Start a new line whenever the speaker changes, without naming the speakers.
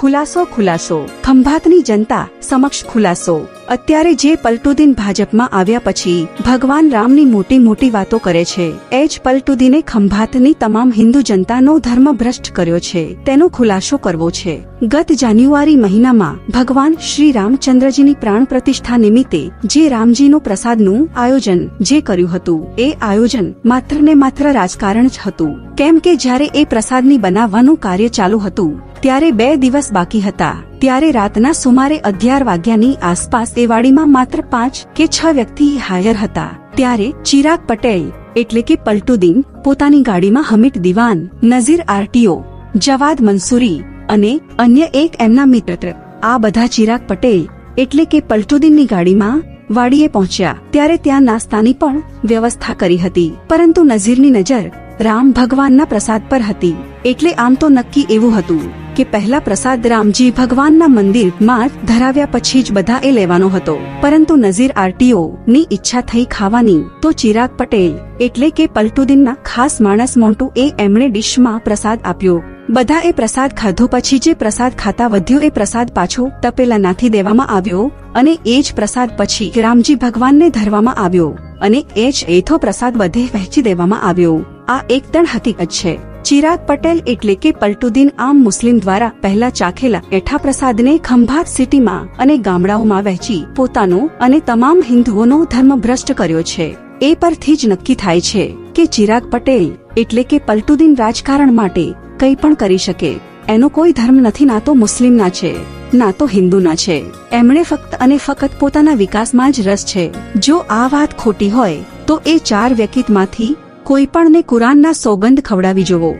ખુલાસો ખુલાસો. ખંભાતની જનતા સમક્ષ ખુલાસો. અત્યારે જે પલટુદીન ભાજપમાં આવ્યા પછી, ભગવાન રામની મોટી મોટી વાતો કરે છે. એ જ પલટુદીને ખંભાતની તમામ હિન્દુ જનતાનો ધર્મ ભ્રષ્ટ કર્યો છે. તેનો ખુલાસો કરવો છે. ગત જાન્યુઆરી મહિનામાં, ભગવાન શ્રી રામચંદ્રજીની પ્રાણ પ્રતિષ્ઠા નિમિત્તે, જે રામજીનો પ્રસાદનું આયોજન, જે કર્યું હતું, એ આયોજન માત્ર ને માત્ર રાજકારણ જ હતું. કેમ કે જ્યારે એ પ્રસાદની બનાવવાનું કાર્ય ચાલુ હતું ત્યારે બે દિવસ બાકી હતા. ત્યારે રાતના સુમારે અગિયાર વાગ્યાની આસપાસ એ વાડીમાં માત્ર પાંચ કે છ વ્યક્તિ હાયર હતા. ત્યારે ચિરાગ પટેલ, એટલે કે પલટુદીન, પોતાની ગાડીમાં હમીટ દિવાન, નઝીર આરટીઓ, જવાદ મંસૂરી અને અન્ય એક એમના મિત્ર આ બધા ચિરાગ પટેલ, એટલે કે પલટુદીનની ગાડીમાં વાડીએ પહોંચ્યા. ત્યારે ત્યાં નાસ્તાની પણ વ્યવસ્થા કરી હતી. પરંતુ નઝીરની નજર રામ ભગવાનના પ્રસાદ પર હતી. એટલે આમ તો નક્કી એવું હતું. કે પહેલા પ્રસાદ રામજી ભગવાનના મંદિરમાં ધરાવ્યા પછી જ બધા એ લેવાનો હતો. પરંતુ નઝીર આરટીઓ ની ઈચ્છા થઈ ખાવાની તો ચિરાગ પટેલ એટલે કે પલટુદીનના ખાસ માણસ મોન્ટુ એ એમણે ડીશમાં પ્રસાદ આપ્યો. બધા એ પ્રસાદ ખાધો પછી જે પ્રસાદ ખાતા વધ્યો એ પ્રસાદ પાછો તપેલા નાથી દેવામાં આવ્યો અને એ જ પ્રસાદ પછી રામજી ભગવાનને ધરવામાં આવ્યો અને એ જ એથો પ્રસાદ બધે વહેંચી દેવામાં આવ્યો. આ એકદમ હકીકત છે. ચિરાગ પટેલ એટલે કે પલટુદીન આમ મુસ્લિમ દ્વારા પહેલા ચાખેલા એઠા પ્રસાદને ખંભાત સિટીમાં અને ગામડાઓમાં વહેંચી પોતાનો અને તમામ હિન્દુઓનો ધર્મ ભ્રષ્ટ કર્યો છે. એ પરથી જ નક્કી થાય છે કે ચિરાગ પટેલ એટલે કે પલટુદીન રાજકારણ માટે કંઈ પણ કરી શકે. એનો કોઈ ધર્મ નથી, ના તો મુસ્લિમના છે, ના તો હિન્દુના છે. એમણે ફક્ત અને ફક્ત પોતાના વિકાસમાં જ રસ છે. જો આ વાત ખોટી હોય, તો એ ચાર વ્યક્તિત્વમાંથી કોઈ પણને કુરાનના સોગંદ ખવડાવી જોવો.